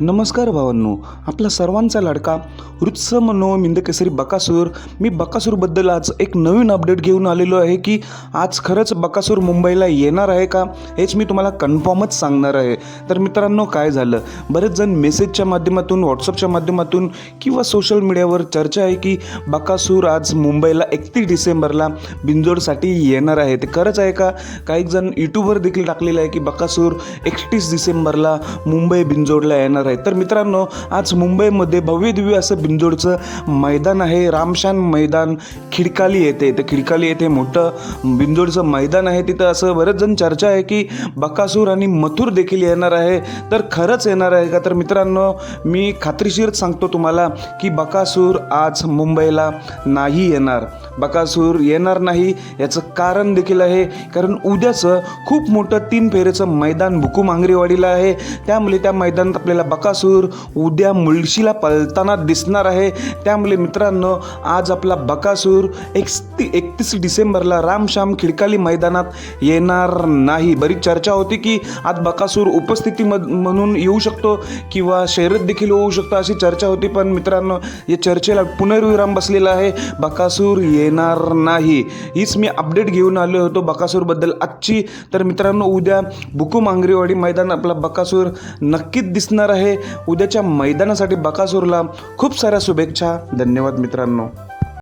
नमस्कार भावांनो आपला सर्वांचा लाडका वृत्स मनो मिंदकेसरी बकासूर. मी बकासूरबद्दल आज एक नवीन अपडेट घेऊन आलेलो आहे की आज खरंच बकासूर मुंबईला येणार आहे का हेच मी तुम्हाला कन्फर्मच सांगणार आहे. तर मित्रांनो काय झालं? बरेच जण मेसेजच्या माध्यमातून व्हॉट्सअपच्या माध्यमातून किंवा सोशल मीडियावर चर्चा आहे की बकासूर आज मुंबईला एकतीस डिसेंबरला बिंजोडसाठी येणार आहे. ते खरंच आहे का? काही जण यूट्यूबवर देखील टाकलेलं आहे की बकासूर एकतीस डिसेंबरला मुंबई बिंजोडला येणार आहे. तर मित्रांनो आज मुंबईमध्ये भव्य दिव्य असं बिंदोडचं मैदान आहे. रामशान मैदान खिडकाली येते. तर खिडकाली येथे मोठं बिंदोडचं मैदान आहे. तिथं असं बरेच जण चर्चा आहे की बकासूर आणि मथुर देखील येणार आहे. तर खरंच येणार आहे का? तर मित्रांनो मी खात्रीशीर सांगतो तुम्हाला की बकासूर आज मुंबईला नाही येणार. बकासूर येणार नाही याचं कारण देखील आहे. कारण उद्याचं खूप मोठं तीन फेरेचं मैदान भुकू मांगरेवाडीला आहे. त्यामुळे त्या मैदानात आपल्याला बकासूर उद्या मुळशीला पळताना दिसणार आहे. त्यामुळे मित्रांनो आज आपला बकासूर एकती एकतीस डिसेंबरला रामश्याम खिडकाली मैदानात येणार नाही. बरीच चर्चा होती की आज बकासूर उपस्थिती म्हणून येऊ शकतो किंवा शर्यत देखील होऊ शकतो अशी चर्चा होती पण मित्रांनो या चर्चेला पुनर्विराम बसलेला आहे. बकासूर येणार नाही. हीच मी अपडेट घेऊन आलो होतो बकासूरबद्दल आजची. तर मित्रांनो उद्या बुकू मांगरेवाडी मैदान आपला बकासूर नक्कीच दिसणार आहे. उद्याच्या मैदानासाठी बकासूरला खूप साऱ्या शुभेच्छा. धन्यवाद मित्रांनो.